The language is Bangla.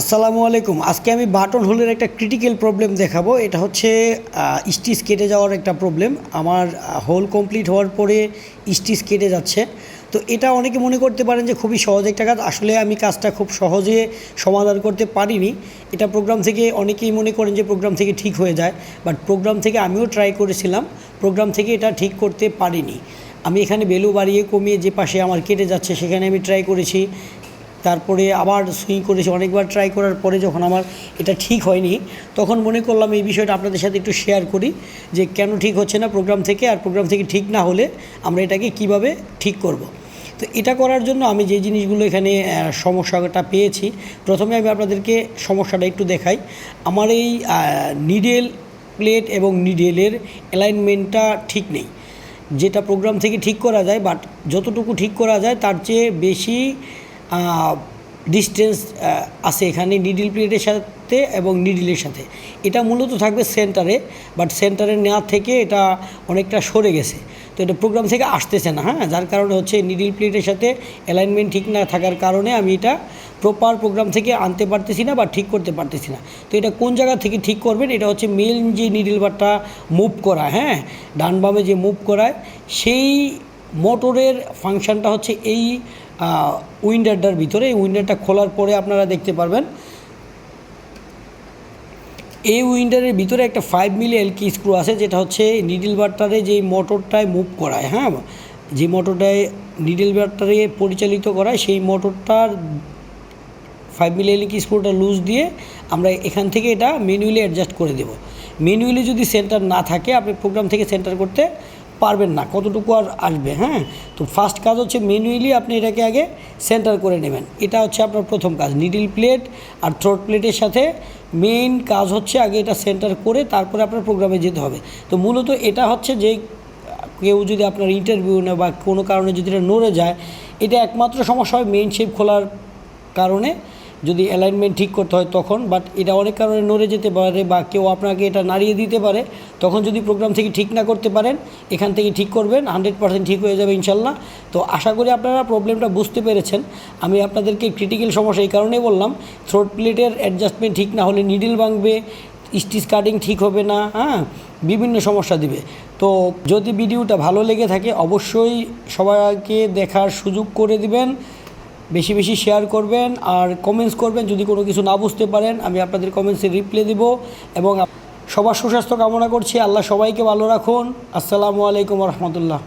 আসসালামু আলাইকুম। আজকে আমি বাটন হোলের একটা ক্রিটিক্যাল প্রবলেম দেখাবো। এটা হচ্ছে স্টিচ কেটে যাওয়ার একটা প্রবলেম আমার হোল কমপ্লিট হওয়ার পরে স্টিচ কেটে যাচ্ছে। তো এটা অনেকে মনে করতে পারেন যে খুবই সহজ একটা কাজ। আসলে আমি কাজটা খুব সহজে সমাধান করতে পারিনি। এটা প্রোগ্রাম থেকে অনেকেই মনে করেন যে প্রোগ্রাম থেকে ঠিক হয়ে যায়। বাট প্রোগ্রাম থেকে আমিও ট্রাই করেছিলাম। প্রোগ্রাম থেকে এটা ঠিক করতে পারিনি। আমি এখানে বেলু বাড়িয়ে কমিয়ে যে পাশে আমার কেটে যাচ্ছে, সেখানে আমি ট্রাই করেছি। তারপরে আবার সুইং করেছি, অনেকবার ট্রাই করার পরে যখন আমার এটা ঠিক হয়নি, তখন মনে করলাম এই বিষয়টা আপনাদের সাথে একটু শেয়ার করি যে কেন ঠিক হচ্ছে না প্রোগ্রাম থেকে আর প্রোগ্রাম থেকে ঠিক না হলে আমরা এটাকে কীভাবে ঠিক করব। তো এটা করার জন্য আমি যে জিনিসগুলো এখানে সমস্যাটা পেয়েছি, প্রথমে আমি আপনাদেরকে সমস্যাটা একটু দেখাই আমার এই নিডেল প্লেট এবং নিডেলের অ্যালাইনমেন্টটা ঠিক নেই যেটা প্রোগ্রাম থেকে ঠিক করা যায় বাট যতটুকু ঠিক করা যায়, তার চেয়ে বেশি ডিস্টেন্স আছে এখানে নিডিল প্লেটের সাথে এবং নিডিলের সাথে। এটা মূলত থাকবে সেন্টারে বাট সেন্টারে নেওয়া থেকে এটা অনেকটা সরে গেছে। তো এটা প্রোগ্রাম থেকে আসতেছে না হ্যাঁ? যার কারণে হচ্ছে নিডিল প্লেটের সাথে অ্যালাইনমেন্ট ঠিক না থাকার কারণে আমি এটা প্রপার প্রোগ্রাম থেকে আনতে পারতেছি না বা ঠিক করতে পারতেছি না। তো এটা কোন জায়গা থেকে ঠিক করবেন? এটা হচ্ছে মেন যে নিডিল বারটা মুভ করা হ্যাঁ? ডান বামে যে মুভ করায়, সেই মোটরের ফাংশনটা হচ্ছে এই উইন্ডারটার ভিতরে, এই উইন্ডারটা খোলার পরে আপনারা দেখতে পারবেন, এই উইন্ডারের ভিতরে একটা ফাইভ মিলি এলকি স্ক্রু আছে, যেটা হচ্ছে নিডল বারটারে যেই মোটরটায় মুভ করায় হ্যাঁ? যে মোটরটায় নিডল বারটারে পরিচালিত করায়, সেই মোটরটার ফাইভ মিলি এলকি স্ক্রুটা লুজ দিয়ে আমরা এখান থেকে এটা ম্যানুয়ালি অ্যাডজাস্ট করে দেব। ম্যানুয়ালি যদি সেন্টার না থাকে, আপনি প্রোগ্রাম থেকে সেন্টার করতে পারবেন না, কতটুকু আর আসবে হ্যাঁ? তো ফার্স্ট কাজ হচ্ছে ম্যানুয়ালি আপনি এটাকে আগে সেন্টার করে নেবেন। এটা হচ্ছে আপনার প্রথম কাজ নিডল প্লেট আর থ্রোট প্লেটের সাথে মেইন কাজ হচ্ছে আগে এটা সেন্টার করে তারপরে আপনার প্রোগ্রামে যেতে হবে। তো মূলত এটা হচ্ছে যে কেউ যদি আপনার ইন্টারভিউ নেয় বা কোনো কারণে যদি এটা নড়ে যায়, এটা একমাত্র সমস্যা হয় মেইন শেপ খোলার কারণে। যদি অ্যালাইনমেন্ট ঠিক করতে হয় তখন বাট এটা অনেক কারণে নড়ে যেতে পারে বা কেউ আপনাকে এটা নাড়িয়ে দিতে পারে, তখন যদি প্রোগ্রাম থেকে ঠিক না করতে পারেন, এখান থেকে ঠিক করবেন হান্ড্রেড পার্সেন্ট ঠিক হয়ে যাবে ইনশাল্লাহ। তো আশা করি আপনারা প্রবলেমটা বুঝতে পেরেছেন। আমি আপনাদেরকে ক্রিটিক্যাল সমস্যা এই কারণেই বললাম থ্রোট প্লেটের অ্যাডজাস্টমেন্ট ঠিক না হলে নিডল ভাঙবে স্টিচ কাটিং ঠিক হবে না হ্যাঁ বিভিন্ন সমস্যা দিবে। তো যদি ভিডিওটা ভালো লেগে থাকে, অবশ্যই সবাইকে দেখার সুযোগ করে দিবেন। বেশি বেশি শেয়ার করবেন আর কমেন্টস করবেন। যদি কোনো কিছু না বুঝতে পারেন, আমি আপনাদের কমেন্টসে রিপ্লাই দেব এবং সবার সুস্বাস্থ্য কামনা করছি। আল্লাহ সবাইকে ভালো রাখুন। আসসালামু আলাইকুম রহমতুল্লাহ।